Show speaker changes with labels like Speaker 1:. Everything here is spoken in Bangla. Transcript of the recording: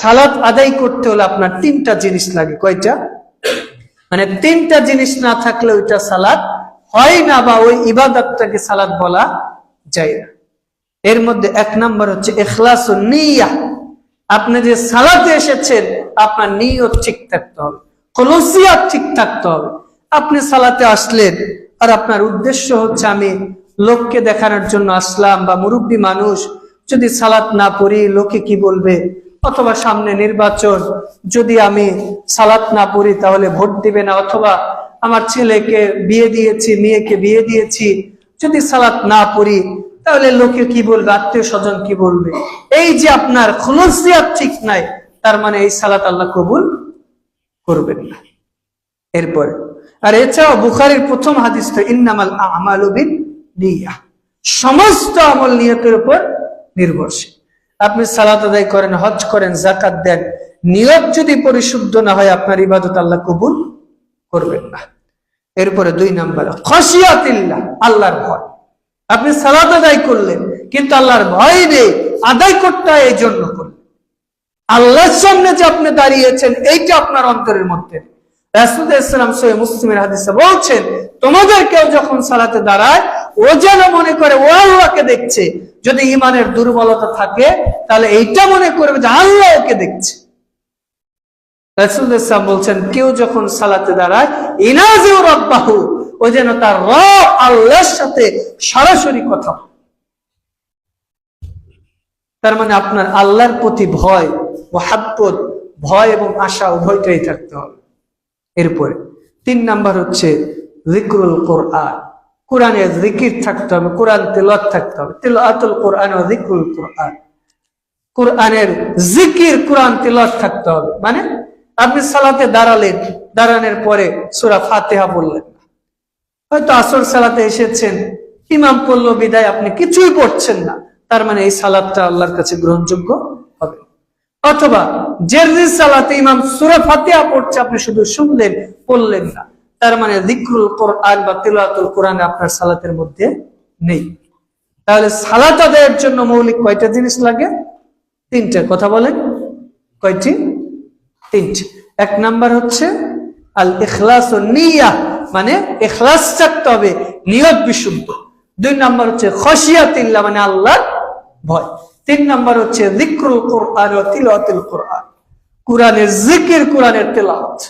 Speaker 1: সালাত আদায় করতে হলে আপনার তিনটা জিনিস লাগে। কয়টা? মানে তিনটা জিনিস না থাকলে ওইটা সালাত হয় না বা ওই ইবাদতটাকে সালাদ বলা যায় না। এর মধ্যে এক নম্বর হচ্ছে এখলাস আপনি যে সালাতে এসেছেন, আপনার নিয়ত ঠিক থাকতে হবে কলসিয়াত ঠিক থাকতে হবে। আপনি সালাতে আসলেন আর আপনার উদ্দেশ্য হচ্ছে আমি লোককে দেখানোর জন্য আসলাম বা মুরব্বী মানুষ যদি সালাত না পড়ি, লোকে কি বলবে? অথবা সামনে নির্বাচন যদি আমি সালাত না পড়ি, তাহলে ভোট দিবে না। অথবা আমার ছেলেকে বিয়ে দিয়েছি, মেয়েকে বিয়ে দিয়েছি, যদি সালাত না পড়ি, তাহলে লোকে কি বলবে? আত্মীয় স্বজন কি বলবে? এই যে আপনার খুলসিয়াত ঠিক নাই, তার মানে এই সালাত আল্লাহ কবুল করবেন না। এরপরে, আর এছাড়াও বুখারির প্রথম হাদিস তো ইন্নামাল নিয়া সমস্ত আমল নিয়তের উপর নির্ভরশীল। আপনি সালাত আদায় করেন, হজ করেন জাকাত দেন, নিয়ত যদি পরিশুদ্ধ না হয়, আপনার ইবাদত আল্লাহ কবুল করবেন না। এরপরে দুই নাম্বার খসিয়াতিল্লাহ আল্লাহর ভয়। আপনি সালাত আদায় করলেন, কিন্তু আল্লাহর ভয় নেই আদায় করতে এই জন্য করলেন। আল্লাহর সামনে যে আপনি দাঁড়িয়েছেন, এইটা আপনার অন্তরের মধ্যে। রাসুদাম সৈয় মুসলিমের হাদিসে বলছেন, তোমাদের কেউ যখন সালাতে দাঁড়ায় ও যেন মনে করে ও আল্লাহকে দেখছে। যদি ইমানের দুর্বলতা থাকে, তাহলে এইটা মনে করবে যে আল্লাহ ওকে দেখছে। বলছেন, কেউ যখন সালাতে দাঁড়ায় রব্বাহু, ও যেন তার আল্লাহর সাথে সরাসরি কথা তার মানে আপনার আল্লাহর প্রতি ভয় ভয় এবং আশা উভয়টাই থাকতে হবে। এরপরে, তিন নাম্বার হচ্ছে জিক্রুল কোরআন। কোরআনের জিকির থাকতে হবে, কোরআন তেলত থাকতে হবে। তেলাতুল কোরআন ও কোরআন। কোরআনের জিকির, কোরআন তেলত থাকতে হবে। মানে আপনি সালাতে দাঁড়ালেন, দাঁড়ানোর পরে সুরা ফাতেহা বললেন হয়তো আসর সালাতে এসেছেন, ইমাম পড়ল, বিদায়, আপনি কিছুই পড়ছেন না। তার মানে এই সালাদটা আল্লাহর কাছে গ্রহণযোগ্য হবে। অথবা জেরজি সালাতে ইমাম সুরা ফাতিহা পড়ছে, আপনি শুধু শুনলেন, পড়লেন না। তার মানে দিকরুল কোরআন বা তিলাতুল কোরআন আপনার সালাতের মধ্যে নেই। তাহলে সালাত আদায়ের জন্য মৌলিক কয়টা জিনিস লাগে? তিনটে। কথা বলেন। কয়টি? তিনটে। এক নাম্বার হচ্ছে আল ইখলাস ও নিয়া মানে ইখলাস থাকতে হবে, নিয়ত বিশুদ্ধ। দুই নাম্বার হচ্ছে খসিয়াতিল্লাহ মানে আল্লাহ ভয়। তিন নাম্বার হচ্ছে জিক্রুল কোরআন ও তিলাওয়াতুল কোরআন। কোরআনের জিকির, কোরআনের তেলাওয়াত।